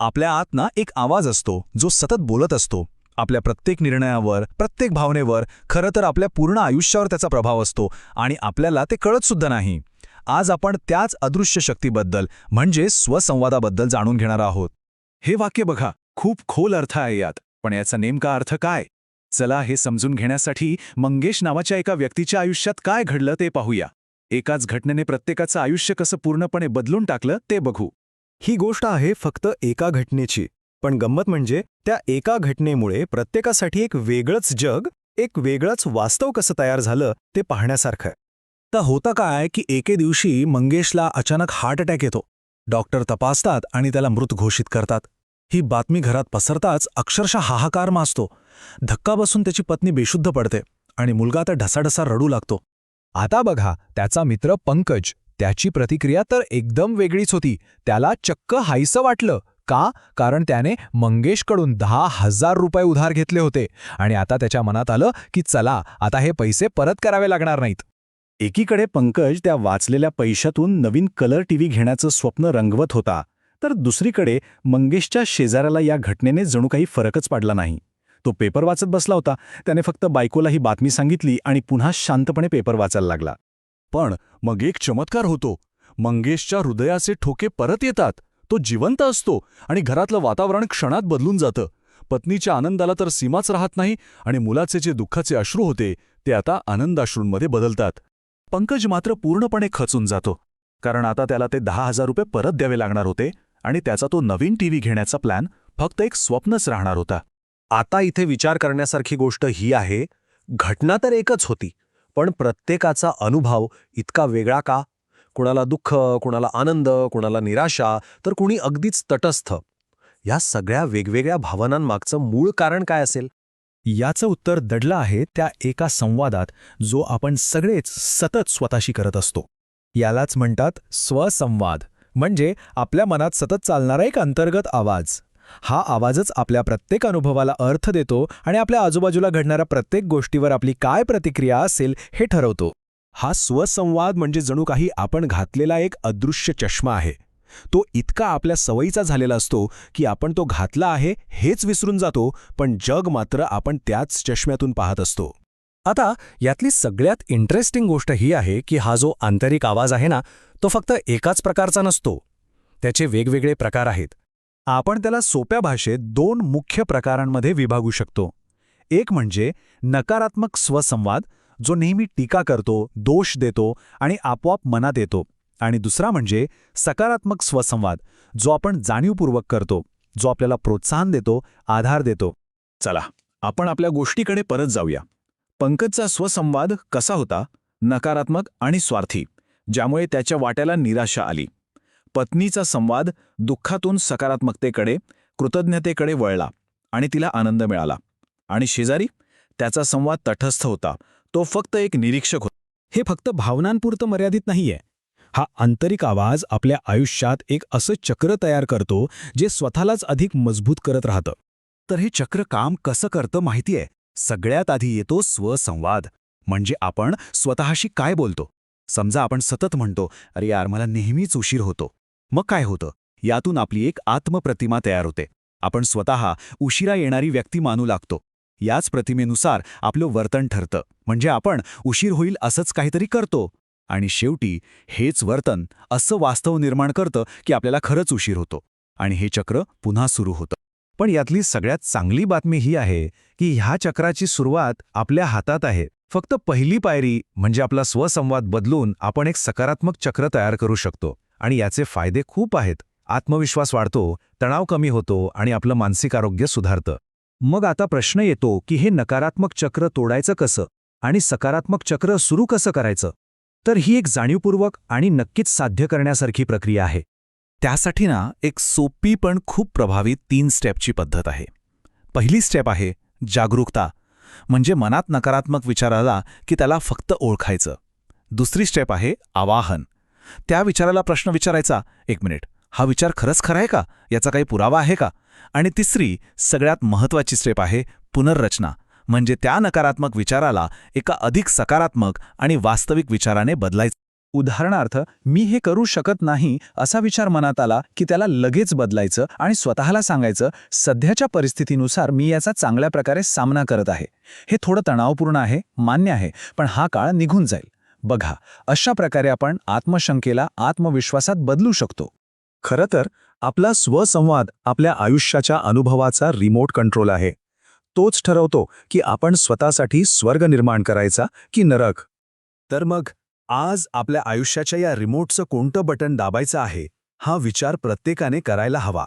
आपल्या आत ना एक आवाज असतो जो सतत बोलत असतो. आपल्या प्रत्येक निर्णयावर प्रत्येक भावनेवर खरं तर आपल्या पूर्ण आयुष्यावर त्याचा प्रभाव असतो आणि आपल्याला ते कळतसुद्धा नाही. आज आपण त्याच अदृश्य शक्तीबद्दल म्हणजे स्वसंवादाबद्दल जाणून घेणार आहोत. हे वाक्य बघा खूप खोल अर्थ आहे यात पण याचा नेमका अर्थ काय? चला हे समजून घेण्यासाठी मंगेश नावाच्या एका व्यक्तीच्या आयुष्यात काय घडलं ते पाहूया. एकाच घटनेने प्रत्येकाचं आयुष्य कसं पूर्णपणे बदलून टाकलं ते बघू. ही गोष्ट आहे फक्त एका घटनेची. पण गंमत म्हणजे त्या एका घटनेमुळे प्रत्येकासाठी एक वेगळंच जग एक वेगळंच वास्तव कसं तयार झालं ते पाहण्यासारखं आहे. तर होतं काय की एके दिवशी मंगेशला अचानक हार्ट अटॅक येतो. डॉक्टर तपासतात आणि त्याला मृत घोषित करतात. ही बातमी घरात पसरताच अक्षरशः हाहाकार मासतो धक्का बसून त्याची पत्नी बेशुद्ध पडते आणि मुलगा तर ढसाढसा रडू लागतो. आता बघा त्याचा मित्र पंकज. त्याची प्रतिक्रिया तर एकदम वेगळीच होती. त्याला चक्क हायसं वाटलं. का? कारण त्याने मंगेशकडून दहा हजार रुपये उधार घेतले होते. आणि आता त्याच्या मनात आलं की चला आता हे पैसे परत करावे लागणार नाहीत. एकीकडे पंकज त्या वाचलेल्या पैशातून नवीन कलर टीव्ही घेण्याचं स्वप्न रंगवत होता. तर दुसरीकडे मंगेशच्या शेजाऱ्याला या घटनेने जणू काही फरकच पडला नाही. तो पेपर वाचत बसला होता. त्याने फक्त बायकोला ही बातमी सांगितली आणि पुन्हा शांतपणे पेपर वाचायला लागला. पण मग एक चमत्कार होतो. मंगेशच्या हृदयाचे ठोके परत येतात. तो जिवंत असतो आणि घरातलं वातावरण क्षणात बदलून जातं. पत्नीच्या आनंदाला तर सीमाच राहत नाही आणि मुलाचे जे दुःखाचे अश्रू होते ते आता आनंदाश्रूंमध्ये बदलतात. पंकज मात्र पूर्णपणे खचून जातो. कारण आता त्याला ते दहा हजार रुपये परत द्यावे लागणार होते आणि त्याचा तो नवीन टीव्ही घेण्याचा प्लॅन फक्त एक स्वप्नच राहणार होता. आता इथे विचार करण्यासारखी गोष्ट ही आहे. घटना तर एकच होती. पण प्रत्येकाचा अनुभव इतका वेगळा का? कुणाला दुःख कुणाला आनंद कुणाला निराशा तर कुणी अगदीच तटस्थ. या सगळ्या वेगवेगळ्या भावनांमागचं मूळ कारण काय असेल? याचं उत्तर दडलं आहे त्या एका संवादात जो आपण सगळेच सतत स्वतःशी करत असतो. यालाच म्हणतात स्वसंवाद. म्हणजे आपल्या मनात सतत चालणारा एक अंतर्गत आवाज. हा आवाजच आपल्या प्रत्येक अनुभवाला अर्थ देतो आणि आपल्या आजूबाजूला घडणाऱ्या प्रत्येक गोष्टीवर आपली काय प्रतिक्रिया असेल हे ठरवतो. हा स्वसंवाद म्हणजे जणू काही आपण घातलेला एक अदृश्य चष्मा आहे. तो इतका आपल्या सवयीचा झालेला असतो की आपण तो घातला आहे हेच विसरून जातो पण जग मात्र आपण त्याच चष्म्यातून पाहत असतो. आता यातली सगळ्यात इंटरेस्टिंग गोष्ट ही आहे की हा जो आंतरिक आवाज आहे ना तो फक्त एकाच प्रकारचा नसतो. त्याचे वेगवेगळे प्रकार आहेत. आपण त्याला सोप्या भाषेत दोन मुख्य प्रकारांमध्ये विभागू शकतो. एक म्हणजे नकारात्मक स्वसंवाद जो नेहमी टीका करतो दोष देतो आणि आपोआप मनात येतो. आणि दुसरा म्हणजे सकारात्मक स्वसंवाद जो आपण जाणीवपूर्वक करतो जो आपल्याला प्रोत्साहन देतो आधार देतो. चला आपण आपल्या गोष्टीकडे परत जाऊया. पंकजचा स्वसंवाद कसा होता? नकारात्मक आणि स्वार्थी ज्यामुळे त्याच्या वाट्याला निराशा आली. पत्नीचा संवाद दुःखातून सकारात्मकतेकडे कृतज्ञतेकडे वळला आणि तिला आनंद मिळाला. आणि शेजारी त्याचा संवाद तटस्थ होता. तो फक्त एक निरीक्षक होता. हे फक्त भावनांपुरतं मर्यादित नाहीये. हा आंतरिक आवाज आपल्या आयुष्यात एक असं चक्र तयार करतो जे स्वतःलाच अधिक मजबूत करत राहतं. तर हे चक्र काम कसं करतं माहितीये? सगळ्यात आधी येतो स्वसंवाद. म्हणजे आपण स्वतःशी काय बोलतो? समजा आपण सतत म्हणतो अरे यार मला नेहमीच उशीर होतो. मग काय होतं? यातून आपली एक आत्मप्रतिमा तयार होते. आपण स्वतः उशिरा येणारी व्यक्ती मानू लागतो. याच प्रतिमेनुसार आपलं वर्तन ठरतं. म्हणजे आपण उशीर होईल असंच काहीतरी करतो. आणि शेवटी हेच वर्तन असं वास्तव निर्माण करतं की आपल्याला खरंच उशीर होतो. आणि हे चक्र पुन्हा सुरू होतं. पण यातली सगळ्यात चांगली बातमी ही आहे की ह्या चक्राची सुरुवात आपल्या हातात आहे. फक्त पहिली पायरी म्हणजे आपला स्वसंवाद बदलून आपण एक सकारात्मक चक्र तयार करू शकतो. आणि याचे फायदे खूप आहेत. आत्मविश्वास वाढतो तणाव कमी होतो आणि आपलं मानसिक आरोग्य सुधारतं. मग आता प्रश्न येतो की हे नकारात्मक चक्र तोडायचं कसं आणि सकारात्मक चक्र सुरू कसं करायचं? तर ही एक जाणीवपूर्वक आणि नक्कीच साध्य करण्यासारखी प्रक्रिया आहे. त्यासाठी ना एक सोपी पण खूप प्रभावी तीन स्टेपची पद्धत आहे. पहिली स्टेप आहे जागरूकता म्हणजे मनात नकारात्मक विचार आला की त्याला फक्त ओळखायचं. दुसरी स्टेप आहे आवाहन त्या विचाराला प्रश्न विचारायचा एक मिनिट हा विचार खरंच खरा आहे का? याचा काही पुरावा आहे का? आणि तिसरी सगळ्यात महत्त्वाची स्टेप आहे पुनर्रचना म्हणजे त्या नकारात्मक विचाराला एका अधिक सकारात्मक आणि वास्तविक विचाराने बदलायचं. उदाहरणार्थ मी हे करू शकत नाही असा विचार मनात आला की त्याला लगेच बदलायचं आणि स्वतःला सांगायचं सध्याच्या परिस्थितीनुसार मी याचा चांगल्या प्रकारे सामना करत आहे. हे थोडं तणावपूर्ण आहे मान्य आहे पण हा काळ निघून जाईल. बघा अशा प्रकारे आपण आत्मशंकेला आत्मविश्वासात बदलू शकतो. खरं तर आपला स्वसंवाद आपल्या आयुष्याच्या अनुभवाचा रिमोट कंट्रोल आहे. तोच ठरवतो की आपण स्वतःसाठी स्वर्ग निर्माण करायचा की नरक. तर मग आज आपल्या आयुष्याच्या या रिमोटचं कोणतं बटन दाबायचं आहे हा विचार प्रत्येकाने करायला हवा.